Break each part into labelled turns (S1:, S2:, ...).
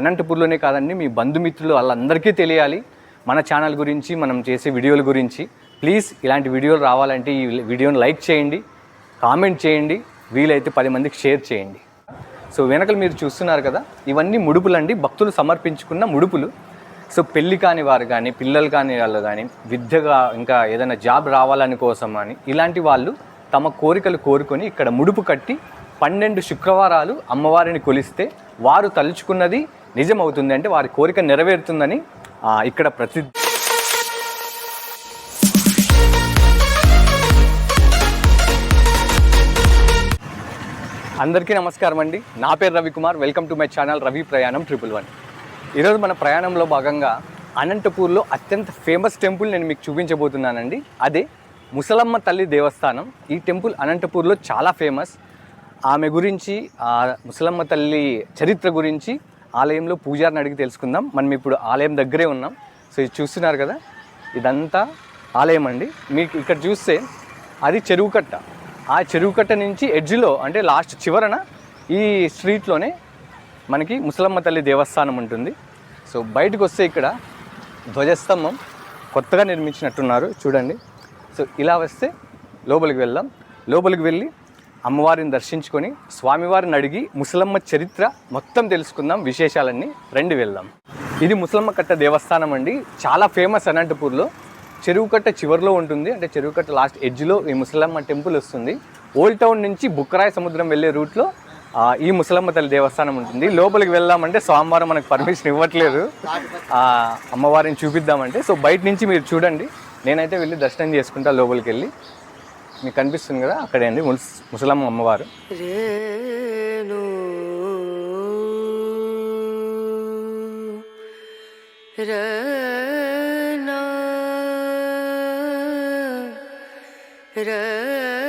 S1: అనంతపూర్లోనే కాదండి మీ బంధుమిత్రులు వాళ్ళందరికీ తెలియాలి. మన ఛానల్ గురించి మనం చేసే వీడియోల గురించి. ప్లీజ్ ఇలాంటి వీడియోలు రావాలంటే ఈ వీడియోని లైక్ చేయండి కామెంట్ చేయండి వీలైతే పది మందికి షేర్ చేయండి. సో వెనకలు మీరు చూస్తున్నారు కదా ఇవన్నీ ముడుపులండి. భక్తులు సమర్పించుకున్న ముడుపులు. సో పెళ్ళి కాని వారు కానీ పిల్లలు కాని వాళ్ళు కానీ విద్యగా ఇంకా ఏదైనా జాబ్ రావాలని కోసం అని ఇలాంటి వాళ్ళు తమ కోరికలు కోరుకొని ఇక్కడ ముడుపు కట్టి పన్నెండు శుక్రవారాలు అమ్మవారిని కొలిస్తే వారు తలుచుకున్నది నిజమవుతుంది అంటే వారి కోరిక నెరవేరుతుందని ఇక్కడ ప్రసిద్ధి. అందరికీ నమస్కారం అండి. నా పేరు Ravi Kumar. Welcome to my channel Ravi ప్రయాణం ట్రిపుల్ వన్. ఈరోజు మన ప్రయాణంలో భాగంగా అనంతపూర్లో అత్యంత ఫేమస్ టెంపుల్ నేను మీకు చూపించబోతున్నానండి. అదే ముసలమ్మ తల్లి దేవస్థానం. ఈ టెంపుల్ అనంతపూర్లో చాలా ఫేమస్. ఆమె గురించి ముసలమ్మ తల్లి చరిత్ర గురించి ఆలయంలో పూజారిని అడిగి తెలుసుకుందాం. మనం ఇప్పుడు ఆలయం దగ్గరే ఉన్నాం. సో ఇది చూస్తున్నారు కదా? ఇదంతా ఆలయం అండి. మీకు ఇక్కడ చూస్తే అది చెరువు కట్ట ఆ చెరువు కట్ట నుంచి ఎడ్జ్లో అంటే లాస్ట్ చివరన ఈ స్ట్రీట్లోనే మనకి ముసలమ్మ తల్లి దేవస్థానం ఉంటుంది. సో బయటకు వస్తే ఇక్కడ ధ్వజస్తంభం కొత్తగా నిర్మించినట్టున్నారు. చూడండి. సో ఇలా వస్తే లోపలికి వెళ్దాం. లోపలికి వెళ్ళి అమ్మవారిని దర్శించుకొని స్వామివారిని అడిగి ముసలమ్మ చరిత్ర మొత్తం తెలుసుకుందాం. విశేషాలన్నీ రండి వెళ్దాం. ఇది ముసలమ్మ కట్ట దేవస్థానం అండి. చాలా ఫేమస్ అనంతపూర్లో. చెరువు కట్ట చివరిలో ఉంటుంది. అంటే చెరువు కట్ట లాస్ట్ ఎడ్జ్లో ఈ ముసలమ్మ టెంపుల్ వస్తుంది. ఓల్డ్ టౌన్ నుంచి బుక్కరాయ సముద్రం వెళ్ళే రూట్లో ఈ ముసలమ్మ తల్లి దేవస్థానం ఉంటుంది. లోపలికి వెళ్దామంటే సోమవారం మనకు పర్మిషన్ ఇవ్వట్లేదు. అమ్మవారిని చూపిద్దామంటే. సో బయట నుంచి మీరు చూడండి. నేనైతే వెళ్ళి దర్శనం చేసుకుంటా లోపలికి వెళ్ళి. మీకు కనిపిస్తుంది కదా? అక్కడే అండి ముస్ ముసలమ్మ అమ్మవారు.
S2: రనా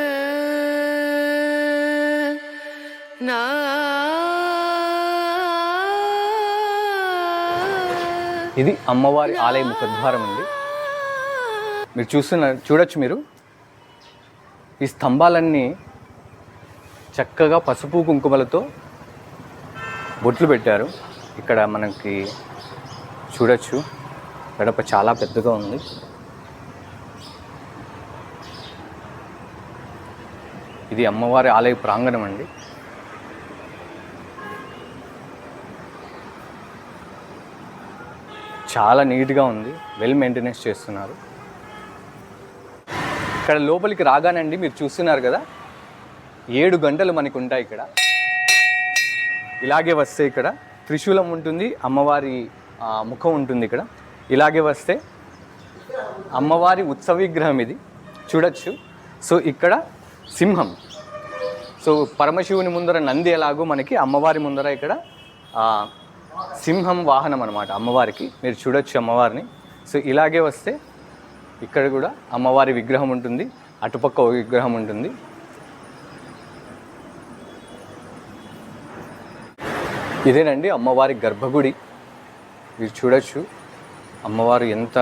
S1: ఇది అమ్మవారి ఆలయ ముఖద్వారం అండి. మీరు చూస్తున్న చూడొచ్చు మీరు. ఈ స్తంభాలన్నీ చక్కగా పసుపు కుంకుమలతో బొట్లు పెట్టారు. ఇక్కడ మనకి చూడొచ్చు. గడప చాలా పెద్దగా ఉంది. ఇది అమ్మవారి ఆలయ ప్రాంగణం అండి. చాలా నీట్గా ఉంది. వెల్ మెయింటెనెన్స్ చేస్తున్నారు. ఇక్కడ లోపలికి రాగానండి మీరు చూస్తున్నారు కదా? ఏడు గంటలు మనకు ఉంటాయి ఇక్కడ. ఇలాగే వస్తే ఇక్కడ త్రిశూలం ఉంటుంది అమ్మవారి ముఖం ఉంటుంది ఇక్కడ. ఇలాగే వస్తే అమ్మవారి ఉత్సవ విగ్రహం ఇది. చూడొచ్చు. సో ఇక్కడ సింహం. సో పరమశివుని ముందర నంది ఎలాగో మనకి అమ్మవారి ముందర ఇక్కడ సింహం వాహనం అనమాట అమ్మవారికి. మీరు చూడొచ్చు అమ్మవారిని. సో ఇలాగే వస్తే ఇక్కడ కూడా అమ్మవారి విగ్రహం ఉంటుంది అటుపక్క ఒక విగ్రహం ఉంటుంది. ఇదేనండి అమ్మవారి గర్భగుడి. మీరు చూడొచ్చు అమ్మవారు ఎంత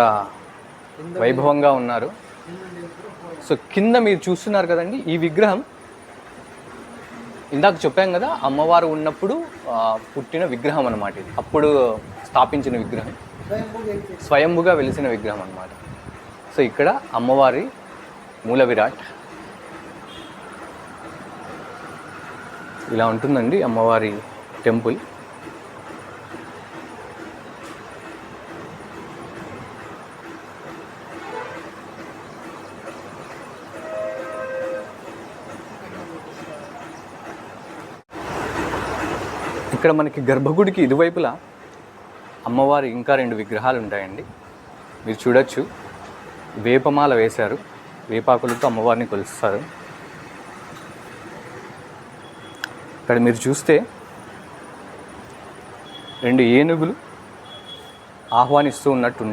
S1: వైభవంగా ఉన్నారు. సో కింద మీరు చూస్తున్నారు కదండి ఈ విగ్రహం. ఇందాక చెప్పాం కదా అమ్మవారు ఉన్నప్పుడు పుట్టిన విగ్రహం అనమాట ఇది. అప్పుడు స్థాపించిన విగ్రహం. స్వయంభుగా వెలిసిన విగ్రహం అన్నమాట. సో ఇక్కడ అమ్మవారి మూల విరాట్. ఇలా ఉంటుందండి అమ్మవారి టెంపుల్. ఇక్కడ మనకి గర్భగుడికి ఇరువైపులా అమ్మవారి ఇంకా రెండు విగ్రహాలు ఉంటాయండి. మీరు చూడొచ్చు. వేపమాల వేశారు. వేపాకులతో అమ్మవారిని కొలుస్తారు. ఇక్కడ మీరు చూస్తే రెండు ఏనుగులు ఆహ్వానిస్తూ ఉన్నట్టు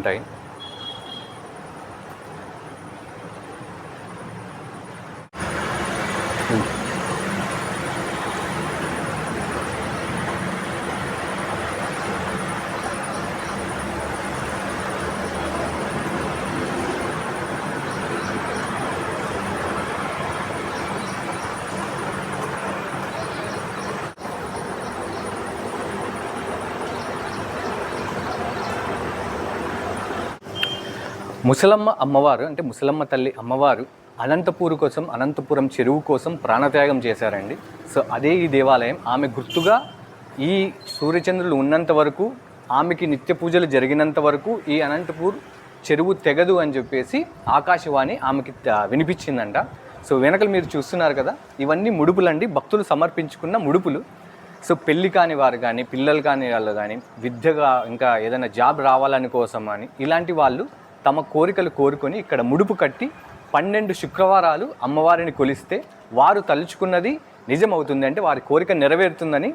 S1: ముసలమ్మ అమ్మవారు అంటే ముసలమ్మ తల్లి అమ్మవారు అనంతపూర్ కోసం అనంతపురం చెరువు కోసం ప్రాణత్యాగం చేశారండి. సో అదే ఈ దేవాలయం. ఆమె గుర్తుగా ఈ సూర్యచంద్రులు ఉన్నంత వరకు ఆమెకి నిత్య పూజలు జరిగినంత వరకు ఈ అనంతపూర్ చెరువు తెగదు అని చెప్పేసి ఆకాశవాణి ఆమెకి వినిపించిందంట. సో వెనకలు మీరు చూస్తున్నారు కదా ఇవన్నీ ముడుపులండి. భక్తులు సమర్పించుకున్న ముడుపులు. సో పెళ్ళి కాని వారు కానీ పిల్లలు కాని వాళ్ళు కానీ విద్యగా ఇంకా ఏదైనా జాబ్ రావాలని కోసం అని ఇలాంటి వాళ్ళు తమ కోరికలు కోరుకొని ఇక్కడ ముడుపు కట్టి పన్నెండు శుక్రవారాలు అమ్మవారిని కొలిస్తే వారు తలుచుకున్నది నిజమవుతుంది అంటే వారి కోరిక నెరవేరుతుందని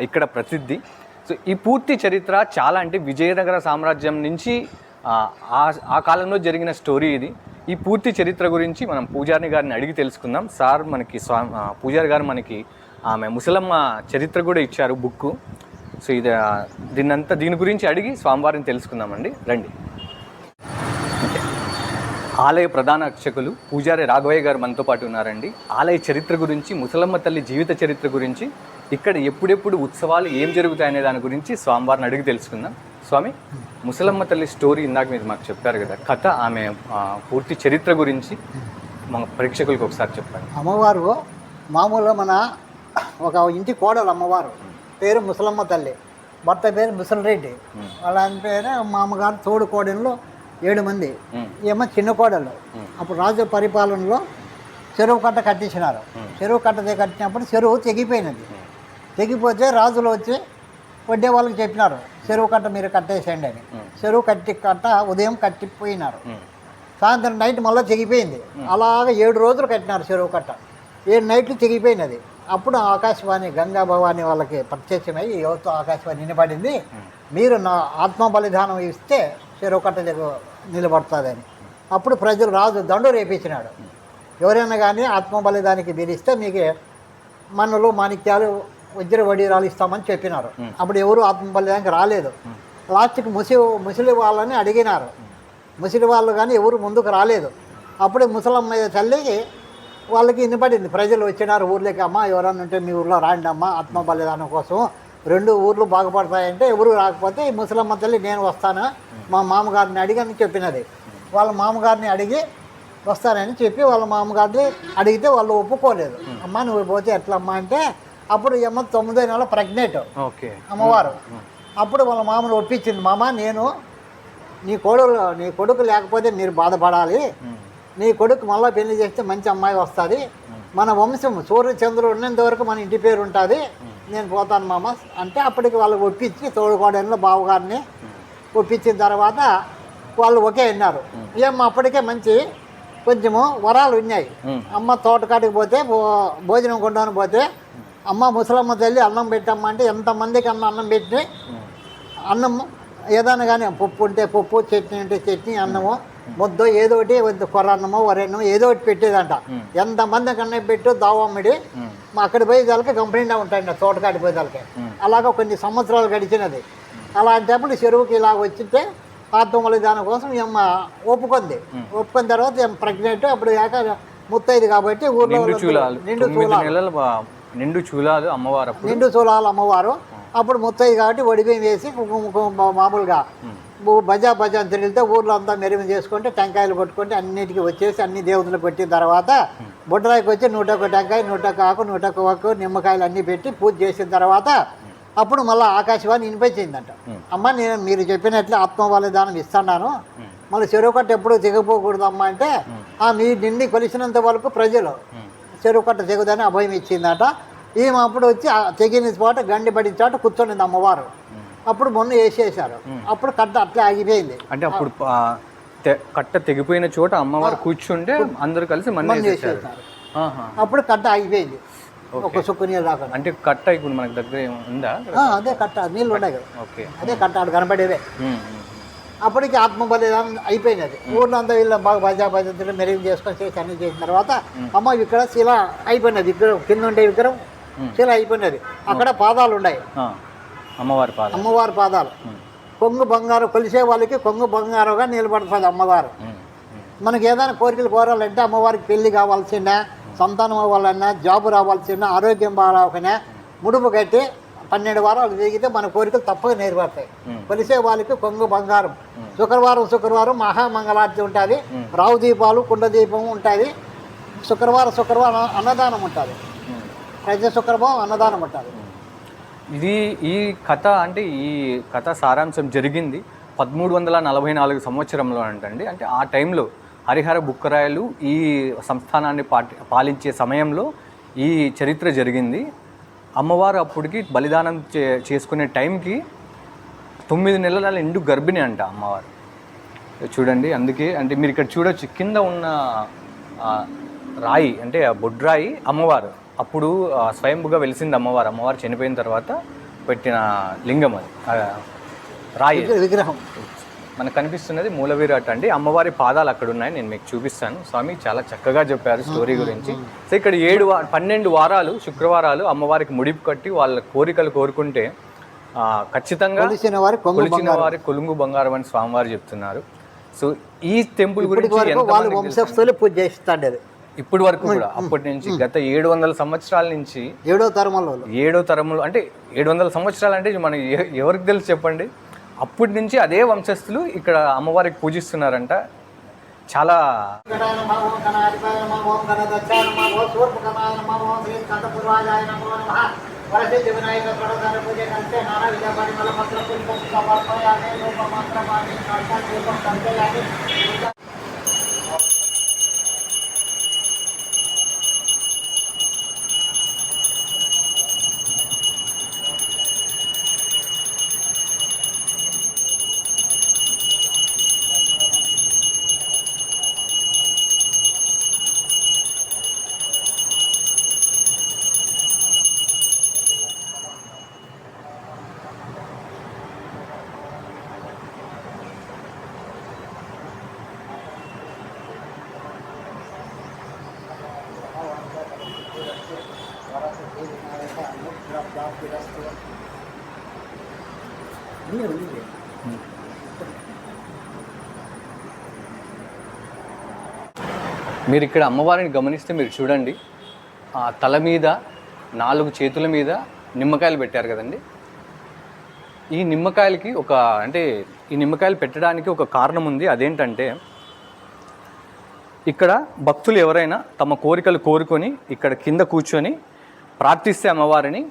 S1: ఇక్కడ ప్రసిద్ధి. సో ఈ పూర్తి చరిత్ర చాలా అంటే విజయనగర సామ్రాజ్యం నుంచి ఆ, ఆ- కాలంలో జరిగిన స్టోరీ ఇది. ఈ పూర్తి చరిత్ర గురించి మనం పూజారి గారిని అడిగి తెలుసుకుందాం. సార్ మనకి స్వా పూజారి గారు మనకి ఆమె ముసలమ్మ చరిత్ర కూడా ఇచ్చారు బుక్ సో ఇది దీన్నంతా దీని గురించి అడిగి స్వామివారిని తెలుసుకుందామండి. రండి. ఆలయ ప్రధాన అర్చకులు పూజారి రాఘవయ్య గారు మనతో పాటు ఉన్నారండి. ఆలయ చరిత్ర గురించి ముసలమ్మ తల్లి జీవిత చరిత్ర గురించి ఇక్కడ ఎప్పుడెప్పుడు ఉత్సవాలు ఏం జరుగుతాయనే దాని గురించి స్వామివారిని అడిగి తెలుసుకుందాం. స్వామి ముసలమ్మ తల్లి స్టోరీ ఇందాక మీరు మాకు చెప్పారు కదా కథ ఆమె పూర్తి చరిత్ర గురించి మన ప్రేక్షకులకు ఒకసారి చెప్పండి.
S3: అమ్మవారు మామూలుగా మన ఒక ఇంటి కోడలు అమ్మవారు పేరు ముసలమ్మ తల్లి భర్త పేరు ముసలిరెడ్డి వాళ్ళ పేరు మామగారు తోడు కోడలు ఏడు మంది. ఏమో చిన్న కోడలు. అప్పుడు రాజు పరిపాలనలో చెరువు కట్ట కట్టించినారు. చెరువు కట్ట కట్టినప్పుడు చెరువు తెగిపోయినది. తెగిపోతే రాజులు వచ్చి వడ్డే వాళ్ళకి చెప్పినారు చెరువు కట్ట మీరు కట్టేసేయండి అని. చెరువు కట్టి కట్ట ఉదయం కట్టిపోయినారు. సాయంత్రం నైట్ మళ్ళీ తెగిపోయింది. అలాగ ఏడు రోజులు కట్టినారు చెరువు కట్ట. ఏడు నైట్లు తెగిపోయినది. అప్పుడు ఆకాశవాణి గంగా భవాని వాళ్ళకి ప్రత్యక్షమై యువత ఆకాశవాణి నిలబడింది. మీరు నా ఆత్మ బలిదానం ఇస్తే చెరువు కట్ట దగ్గర నిలబడుతుందని. అప్పుడు ప్రజలు రాజు దండు రేపించినాడు. ఎవరైనా కానీ ఆత్మ బలిదానికి మీరు ఇస్తే మీకు మన్నులు మాణిక్యాలు వజ్ర వడీరాలు ఇస్తామని చెప్పినారు. అప్పుడు ఎవరు ఆత్మ బలిదానికి రాలేదు లాస్ట్కి ముసి ముసలి వాళ్ళని అడిగినారు. ముసలి వాళ్ళు కానీ ఎవరు ముందుకు రాలేదు. అప్పుడే ముసలమ్మ తల్లికి వాళ్ళకి వినపడింది ప్రజలు వచ్చినారు ఊర్లోకి అమ్మ ఎవరన్నా ఉంటే మీ ఊర్లో రాండి అమ్మ ఆత్మ బలిదానం కోసం రెండు ఊర్లు బాగుపడతాయంటే ఎవరు రాకపోతే ఈ ముసలమ్మ తల్లి నేను వస్తాను? మా మామగారిని అడిగి అని చెప్పినది. వాళ్ళ మామగారిని అడిగి వస్తానని చెప్పి వాళ్ళ మామగారిని అడిగితే వాళ్ళు ఒప్పుకోలేదు. అమ్మ నువ్వు పోతే ఎట్లా అమ్మా అంటే అప్పుడు ఈ అమ్మ తొమ్మిదో నెల ప్రెగ్నెంట్
S1: ఓకే.
S3: అమ్మవారు. అప్పుడు వాళ్ళ మామను ఒప్పించింది మామ నేను నీ కొడుకు నీ కొడుకు లేకపోతే మీరు బాధపడాలి. నీ కొడుకు మళ్ళీ పెళ్ళి చేస్తే మంచి అమ్మాయి వస్తుంది. మన వంశం సూర్యచంద్రుడు ఉన్నంత వరకు మన ఇంటి పేరు ఉంటుంది. నేను పోతాను మామ. అంటే అప్పటికి వాళ్ళకి ఒప్పించి తోడుకోవడంలో బావగారిని ఒప్పించిన తర్వాత వాళ్ళు ఒకే అన్నారు. ఏం అప్పటికే మంచి కొంచెము వరాలు ఉన్నాయి. అమ్మ తోటకాటికి పోతే భోజనం కొండని పోతే అమ్మ ముసలమ్మ తల్లి అన్నం పెట్టమ్మా అంటే ఎంతమందికి అన్న అన్నం పెట్టి అన్నం ఏదైనా కానీ పప్పు ఉంటే పప్పు చట్నీ ఉంటే చట్నీ అన్నము ముద్ద ఏదో ఒకటి అన్నమో వరన్నమో ఏదో ఒకటి పెట్టేదంట. ఎంతమందికి అన్నం పెట్టు దావమ్మిడి. మా అక్కడ పోయేదానికి కంప్లైంట్ ఉంటాయండి తోటకాడి పోయేదానికి అలాగ కొన్ని సంవత్సరాలు గడిచినది. అలాంటప్పుడు చెరువుకి ఇలా వచ్చితే ఆత్మల దాని కోసం ఈ అమ్మ ఒప్పుకుంది. ఒప్పుకున్న తర్వాత ప్రెగ్నెంట్ అప్పుడు కాక ముత్తైదు కాబట్టి ఊర్లో
S1: నిండు చూలాలు
S3: నిండు చూలాలు.
S1: అమ్మవారు అప్పుడు.
S3: నిండు చూలాలు అమ్మవారు. అప్పుడు ముత్తయ్య కాబట్టి ఒడిబియ్యం వేసి మామూలుగా. బజా బజా అని తిరిగితే ఊర్లో అంతా మెరుగు చేసుకుంటే టెంకాయలు కొట్టుకుంటే అన్నిటికీ వచ్చేసి అన్ని దేవతలు పెట్టిన తర్వాత బుడ్రాయికి వచ్చి నూట ఒక టెంకాయ నూట ఒక ఆకు నూట ఒక వక్కు నిమ్మకాయలు అన్నీ పెట్టి పూజ చేసిన తర్వాత అప్పుడు మళ్ళీ ఆకాశవాణి వినిపించిందంట. అమ్మ నేను మీరు చెప్పినట్లు ఆత్మ బలిదానం ఇస్తున్నాను మళ్ళీ చెరువు కట్ట ఎప్పుడు దిగపోకూడదు అమ్మ అంటే ఆ మీ నిండి కొలిసినంత వరకు ప్రజలు చెరువు కట్ట తెగుదని అభయం ఇచ్చిందట. ఈమె అప్పుడు వచ్చి తెగిన చోట గండి పడిన చోట కూర్చొనింది అమ్మవారు. అప్పుడు మొన్న వేసేసారు అప్పుడు కట్ట అట్లా ఆగిపోయింది.
S1: అంటే అప్పుడు కట్ట తెగిపోయిన చోట అమ్మవారు కూర్చుంటే అందరూ కలిసి మన్ను ఆహా.
S3: అప్పుడు కట్ట ఆగిపోయింది. ఒక సుక్కు నీళ్ళు రాకుండా
S1: అంటే కట్ట ఇప్పుడు మనకి దగ్గర ఉందా?
S3: అదే కట్ట నీళ్ళు ఉన్నాయి కదా.
S1: ఓకే.
S3: అదే కట్ట
S1: ఉమ్, ఉమ్,
S3: అప్పటికి ఆత్మ బలిదానం అయిపోయినది ఊర్లో అంతా వీళ్ళ బాగా భజా భజంతులు మెరుగు చేసుకొని చేసి అన్ని చేసిన తర్వాత అమ్మ ఇక్కడ శిల అయిపోయినది. ఇక్కడ కింద ఉండే విగ్రహం శిల అయిపోయినది. అక్కడ పాదాలు ఉన్నాయి.
S1: అమ్మవారి పాదం
S3: అమ్మవారి పాదాలు. కొంగు బంగారు కొలిసే వాళ్ళకి కొంగు బంగారుగా నిలబడుతుంది అమ్మవారు. మనకి ఏదైనా కోరికలు కోరాలంటే అమ్మవారికి పెళ్ళి కావాల్సిన సంతానం అవ్వాలన్నా జాబు రావాల్సిన ఆరోగ్యం బాగాలన్నా ముడుపు కట్టి పన్నెండు వారాలు తిరిగితే మన కోరికలు తప్పక నెరవేరుతాయి. కొలిసే వాళ్ళకి కొంగు బంగారం. శుక్రవారం శుక్రవారం మహామంగళార్తి ఉంటుంది. రావు దీపాలు కుండ దీపం ఉంటుంది. శుక్రవారం శుక్రవారం అన్నదానం ఉంటుంది. ప్రతి శుక్రవారం అన్నదానం ఉంటుంది.
S1: ఇది ఈ కథ అంటే ఈ కథ సారాంశం జరిగింది పదమూడు వందల నలభై నాలుగు సంవత్సరంలో అంటండి. అంటే ఆ టైంలో హరిహర బుక్కరాయలు ఈ సంస్థానాన్ని పాటి పాలించే సమయంలో ఈ చరిత్ర జరిగింది. అమ్మవారు అప్పటికి బలిదానం చే చేసుకునే టైంకి తొమ్మిది నెలల ఎండు గర్భిణి అంట అమ్మవారు. చూడండి అందుకే అంటే మీరు ఇక్కడ చూడొచ్చు కింద ఉన్న రాయి అంటే బొడ్రాయి అమ్మవారు. అప్పుడు స్వయంభుగా వెలిసింది అమ్మవారు. అమ్మవారు చనిపోయిన తర్వాత పెట్టిన లింగం అది. రాయి
S3: విగ్ర- విగ్రహం.
S1: మనకు కనిపిస్తున్నది మూలవిరాట్ అండి. అమ్మవారి పాదాలు అక్కడ ఉన్నాయి నేను మీకు చూపిస్తాను. స్వామి చాలా చక్కగా చెప్పారు స్టోరీ గురించి. సో ఇక్కడ ఏడు పన్నెండు వారాలు శుక్రవారాలు అమ్మవారికి ముడిపు కట్టి వాళ్ళ కోరికలు కోరుకుంటే ఖచ్చితంగా కొలిచిన వారి కొలుంగు బంగారం అని స్వామివారు చెప్తున్నారు. సో ఈ టెంపుల్ గురించి
S3: పూజ చేస్తాండేది.
S1: ఇప్పటి వరకు కూడా అప్పటి నుంచి గత ఏడు వందల సంవత్సరాల నుంచి
S3: ఏడో తరమలో
S1: ఏడో తరములు అంటే ఏడు వందల సంవత్సరాలు అంటే మన ఎవరికి తెలుసు చెప్పండి? అప్పటి నుంచి అదే వంశస్థులు ఇక్కడ అమ్మవారికి పూజిస్తున్నారంట. చాలా
S3: వరసిద్ధి వినాయక ప్రొడక్ట్ పూజ కంటే నానా విధ పరిమళ పత్ర పుష్పం సమర్పయామి రూపమంత్రమాని సాక్షాత్ రూపం సంచయామి
S1: మీరు ఇక్కడ అమ్మవారిని గమనిస్తే మీరు చూడండి. ఆ తల మీద నాలుగు చేతుల మీద నిమ్మకాయలు పెట్టారు కదండి. ఈ నిమ్మకాయలకి ఒక అంటే ఈ నిమ్మకాయలు పెట్టడానికి ఒక కారణం ఉంది. అదేంటంటే ఇక్కడ భక్తులు ఎవరైనా తమ కోరికలు కోరుకొని ఇక్కడ కింద కూర్చొని ప్రార్థిస్తే అమ్మవారిని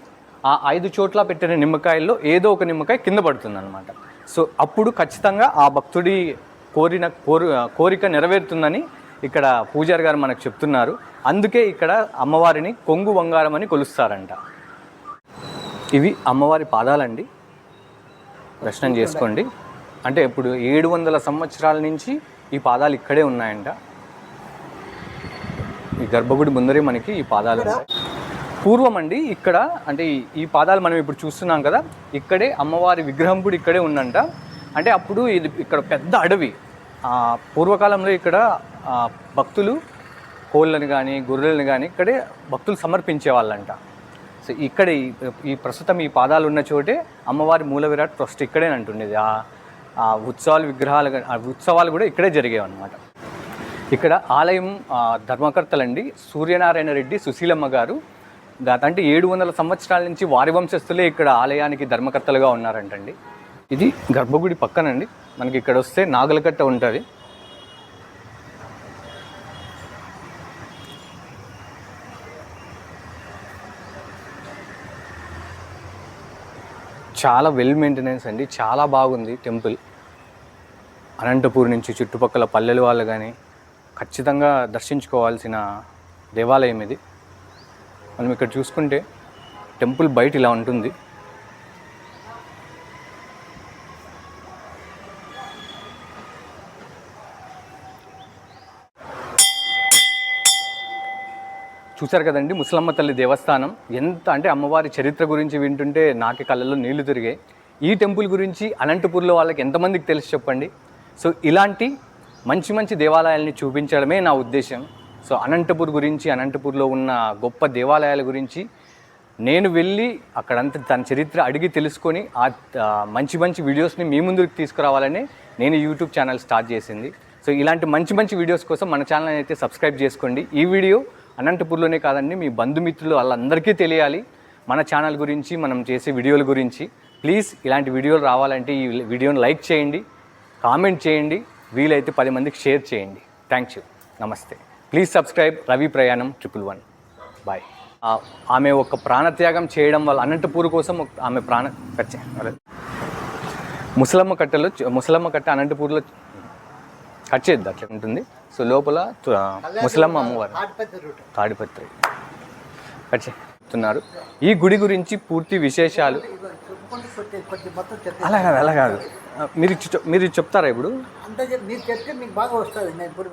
S1: ఆ ఐదు చోట్ల పెట్టిన నిమ్మకాయల్లో ఏదో ఒక నిమ్మకాయ కింద పడుతుందన్నమాట. సో అప్పుడు ఖచ్చితంగా ఆ భక్తుడి కోరిన కోరు కోరిక నెరవేరుతుందని ఇక్కడ పూజారి గారు మనకు చెప్తున్నారు. అందుకే ఇక్కడ అమ్మవారిని కొంగు బంగారం అని కొలుస్తారంట. ఇవి అమ్మవారి పాదాలండి. దర్శనం చేసుకోండి. అంటే ఇప్పుడు ఏడు వందల సంవత్సరాల నుంచి ఈ పాదాలు ఇక్కడే ఉన్నాయంట. ఈ గర్భగుడి ముందరే మనకి ఈ పాదాలు పూర్వం అండి ఇక్కడ అంటే ఈ- ఈ పాదాలు మనం ఇప్పుడు చూస్తున్నాం కదా ఇక్కడే అమ్మవారి విగ్రహం కూడా ఇక్కడే ఉందంట. అంటే అప్పుడు ఇది ఇక్కడ పెద్ద అడవి. పూర్వకాలంలో ఇక్కడ భక్తులు కోళ్ళని కానీ గొర్రెలను కానీ ఇక్కడే భక్తులు సమర్పించే వాళ్ళంట. సో ఇక్కడ ఈ- ఈ ప్రస్తుతం ఈ పాదాలు ఉన్న చోటే అమ్మవారి మూల విరాట్ ట్రస్ట్ ఇక్కడే అంటుండేది. ఆ ఉత్సవాలు విగ్రహాలు ఆ ఉత్సవాలు కూడా ఇక్కడే జరిగేవి అనమాట ఇక్కడ ఆలయం ధర్మకర్తలండి సూర్యనారాయణ రెడ్డి సుశీలమ్మ గారు. అంటే ఏడు వందల సంవత్సరాల నుంచి వారి వంశస్థులే ఇక్కడ ఆలయానికి ధర్మకర్తలుగా ఉన్నారంటండి. ఇది గర్భగుడి పక్కనండి. మనకి ఇక్కడ వస్తే నాగలకట్ట ఉంటుంది. చాలా వెల్ మెయింటెనెన్స్ అండి. చాలా బాగుంది టెంపుల్. అనంతపూర్ నుంచి చుట్టుపక్కల పల్లెల వాళ్ళు కానీ ఖచ్చితంగా దర్శించుకోవాల్సిన దేవాలయం ఇది. మనం ఇక్కడ చూసుకుంటే టెంపుల్ బయట ఇలా ఉంటుంది. చూశారు కదండి ముసలమ్మ తల్లి దేవస్థానం. ఎంత అంటే అమ్మవారి చరిత్ర గురించి వింటుంటే నాకే కళ్ళల్లో నీళ్ళు తిరిగాయి. ఈ టెంపుల్ గురించి అనంతపూర్లో వాళ్ళకి ఎంతమందికి తెలిసి చెప్పండి? సో ఇలాంటి మంచి మంచి దేవాలయాల్ని చూపించడమే నా ఉద్దేశం. సో అనంతపూర్ గురించి అనంతపూర్లో ఉన్న గొప్ప దేవాలయాల గురించి నేను వెళ్ళి అక్కడంతా తన చరిత్ర అడిగి తెలుసుకొని ఆ ఆ, మంచి మంచి వీడియోస్ని మీ ముందుకు తీసుకురావాలని నేను యూట్యూబ్ ఛానల్ స్టార్ట్ చేసింది. సో ఇలాంటి మంచి మంచి వీడియోస్ కోసం మన ఛానల్ అయితే సబ్స్క్రైబ్ చేసుకోండి. ఈ వీడియో అనంతపూర్లోనే కాదండి మీ బంధుమిత్రులు వాళ్ళందరికీ తెలియాలి. మన ఛానల్ గురించి మనం చేసే వీడియోల గురించి. ప్లీజ్ ఇలాంటి వీడియోలు రావాలంటే ఈ వీడియోని లైక్ చేయండి కామెంట్ చేయండి వీలైతే పది మందికి షేర్ చేయండి. థ్యాంక్ యూ నమస్తే. ప్లీజ్ సబ్స్క్రైబ్ రవి ప్రయాణం ట్రిపుల్ వన్ బాయ్ ఆమె ఒక ప్రాణత్యాగం చేయడం వల్ల అనంతపూర్ కోసం ఆమె ప్రాణ ముసలమ్మ కట్టలో ముసలమ్మ కట్ట అనంతపూర్లో కట్ చేయొద్దు అట్లా ఉంటుంది. సో లోపల ముసలమ్మ అమ్మవారు.
S3: తాడిపత్రి.
S1: కట్ చేస్తున్నారు ఈ గుడి గురించి పూర్తి విశేషాలు. అలా కాదు అలా కాదు. మీరు మీరు చెప్తారా ఇప్పుడు
S3: మీరు చెప్తే మీకు బాగా వస్తుంది నేను ఇప్పుడు?